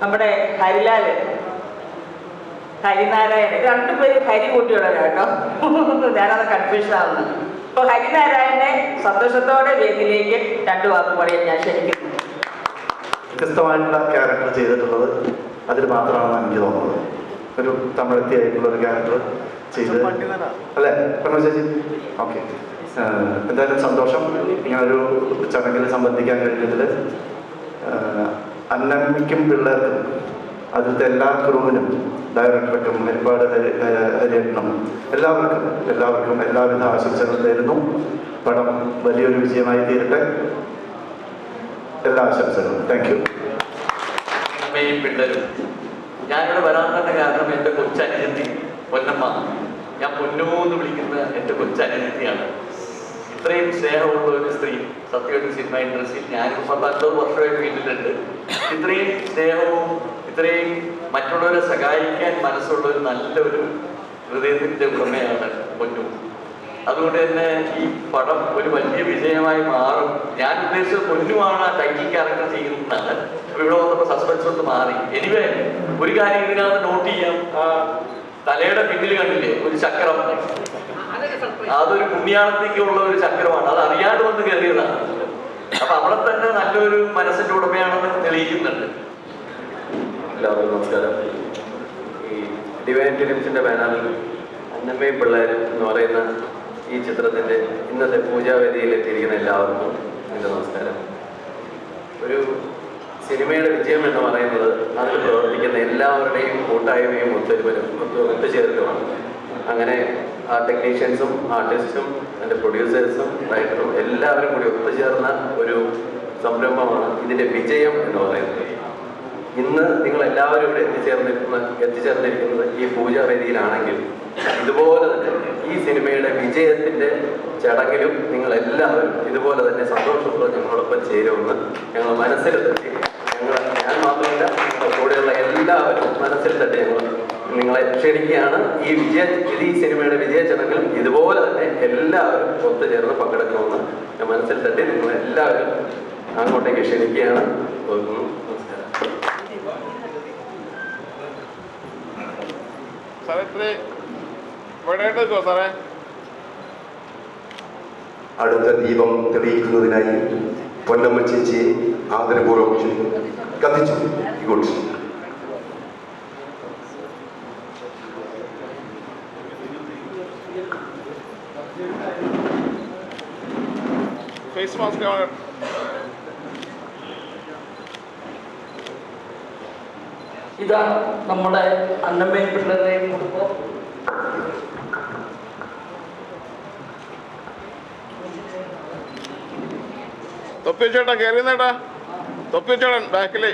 നമ്മുടെ ഹരിലാൽ. ഹരിനാരായണൻ. രണ്ടുപേര് ഹരി കൂട്ടിയുള്ള കേട്ടോ. ഞാനത് കൺഫ്യൂഷൻ ആവുന്നത് അപ്പൊ ഹരിനാരായണനെ സന്തോഷത്തോടെ വേദിയിലേക്ക് രണ്ടു വാക്ക് പറയാൻ ഞാൻ ക്ഷണിക്കുന്നു വ്യത്യസ്തമായിട്ടുള്ള ക്യാരക്ടർ ചെയ്തിട്ടുള്ളത് അതിൽ മാത്രമാണെന്ന് എനിക്ക് തോന്നുന്നത്. ഒരു തമിഴത്തി ആയിട്ടുള്ള ഒരു ക്യാരക്ടർ ചെയ്ത് അല്ലേ? പറഞ്ഞു ചേച്ചി? ഓക്കെ. എന്തായാലും സന്തോഷം. ഇങ്ങനൊരു ചടങ്ങിൽ സംബന്ധിക്കാൻ കഴിഞ്ഞതിൽ അന്നമ്മയ്ക്കും പിള്ളേർക്കും അതിലത്തെ എല്ലാ ക്രൂവിനും ഡയറക്ടർക്കും ഒരുപാട് ഹരിയട്ടനും എല്ലാവർക്കും എല്ലാവർക്കും എല്ലാവിധ ആശംസകളും നേരുന്നു. പടം വലിയൊരു വിജയമായി തീരട്ടെ. എല്ലാ ആശംസകളും. താങ്ക് യു പിള്ളേരും ഞാനിവിടെ വരാൻ തന്നെ കാരണം എന്റെ കൊച്ചനുജത്തി പൊന്നമ്മ. ഞാൻ പൊന്നോ എന്ന് വിളിക്കുന്ന എന്റെ കൊച്ചനുജത്തിയാണ് ഇത്രയും സ്നേഹമുള്ള ഒരു സ്ത്രീ സത്യവതി സിനിമ ഇൻഡസ്ട്രിയിൽ ഞാനിപ്പോൾ പത്തൊമ്പത് വർഷമായി വീട്ടിലുണ്ട്. ഇത്രയും സ്നേഹവും ഇത്രയും മറ്റുള്ളവരെ സഹായിക്കാൻ മനസ്സുള്ള ഒരു നല്ലൊരു ഹൃദയത്തിന്റെ ഉടമയാണ് പൊന്നു. അതുകൊണ്ട് തന്നെ ഈ പടം ഒരു വലിയ വിജയമായി മാറും. ഞാൻ ഉദ്ദേശിച്ചത് പൊന്നുമാണ് ആ ടൈറ്റിൽ ക്യാരക്ടർ ചെയ്യുന്നതാണ് ഇവിടെ വന്നപ്പോൾ സസ്പെൻസ് ഒന്ന് മാറി. എനിവേ ഒരു കാര്യം ഇതിനകത്ത് നോട്ട് ചെയ്യാം. തലയുടെ പിന്നിൽ കണ്ടില്ലേ? ഒരു ചക്രം. അതൊരു പുണ്യാളത്തേക്കുള്ള ഒരു ചക്രമാണ്. അത് അറിയാതെ വന്ന് കയറിയതാണ്. അപ്പൊ അവിടെ തന്നെ നല്ലൊരു മനസ്സിന്റെ ഉടമയാണെന്ന് തെളിയിക്കുന്നുണ്ട്. എല്ലാവർക്കും നമസ്കാരം. ഈ ഡിവൈൻ ഫിലിംസിന്റെ ബാനറിൽ അന്നമ്മയും പിള്ളേരും എന്ന് പറയുന്ന ഈ ചിത്രത്തിന്റെ ഇന്നത്തെ പൂജാവേദിയിൽ എത്തിയിരിക്കുന്ന എല്ലാവർക്കും എന്റെ നമസ്കാരം. ഒരു സിനിമയുടെ വിജയം എന്ന് പറയുന്നത് അതിൽ പ്രവർത്തിക്കുന്ന എല്ലാവരുടെയും കൂട്ടായ്മയും ഒത്തൊരുവരും ഒത്തുചേർക്കുമാണ് അങ്ങനെ ആ ടെക്നീഷ്യൻസും ആർട്ടിസ്റ്റും അതിന്റെ പ്രൊഡ്യൂസേഴ്സും റൈറ്ററും എല്ലാവരും കൂടി ഒത്തുചേർന്ന ഒരു സംരംഭമാണ് ഇതിന്റെ വിജയം എന്ന് പറയുന്നത്. ഇന്ന് നിങ്ങൾ എല്ലാവരും ഇവിടെ എത്തിച്ചേർന്നിരിക്കുന്ന എത്തിച്ചേർന്നിരിക്കുന്നത് ഈ പൂജാവേദിയിലാണെങ്കിൽ ഇതുപോലെ തന്നെ ഈ സിനിമയുടെ വിജയത്തിന്റെ ചടങ്ങിലും നിങ്ങൾ എല്ലാവരും ഇതുപോലെ തന്നെ സന്തോഷത്തോടെ ഞങ്ങളോടൊപ്പം ചേരുമെന്ന് ഞങ്ങൾ മനസ്സിൽ ഞങ്ങൾ ഞാൻ മാത്രമല്ല ഞങ്ങളുടെ കൂടെയുള്ള എല്ലാവരും മനസ്സിൽ തട്ടി ഞങ്ങൾ ക്ഷണിക്കുകയാണ്. ഈ വിജയ ഇത് ഈ സിനിമയുടെ വിജയ ചടങ്ങിലും ഇതുപോലെ തന്നെ എല്ലാവരും ഒത്തുചേർന്ന് പങ്കെടുക്കണമെന്ന് ഞാൻ മനസ്സിൽ തട്ടി നിങ്ങൾ എല്ലാവരും അങ്ങോട്ടേക്ക് ക്ഷണിക്കുകയാണ്. ഓർക്കുന്നു. നമസ്കാരം. അടുത്ത ദീപം തെളിയിക്കുന്നതിനായി പൊന്നമ്മ ചേച്ചിയെ ആദരപൂർവം കത്തിച്ചു. ഗുഡ് ഫേസ് മാസ്ക് ഇതാ നമ്മുടെ അന്നമ്മയും പിള്ളേരെയും കുടുംബം. തൊപ്പി വെച്ചേട്ടാ കയറി ബാക്കിലേ തൊപ്പി ബാക്കിൽ.